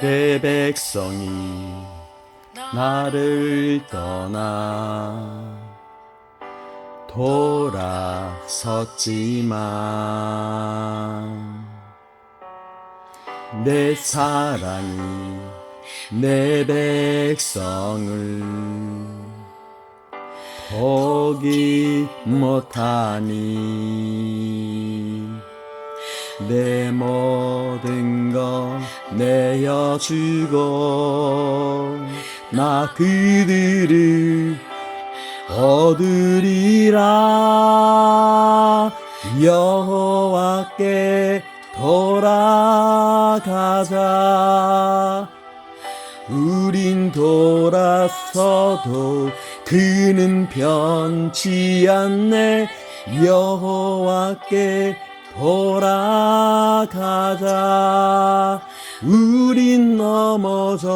내 백성이 나를 떠나 돌아섰지만 내 사랑이 내 백성을 포기 못하니 내 모든 것 내어주고 나 그들을 얻으리라. 여호와께 돌아가자. 우린 돌아서도 그는 변치 않네. 여호와께 돌아가자. 우린 넘어져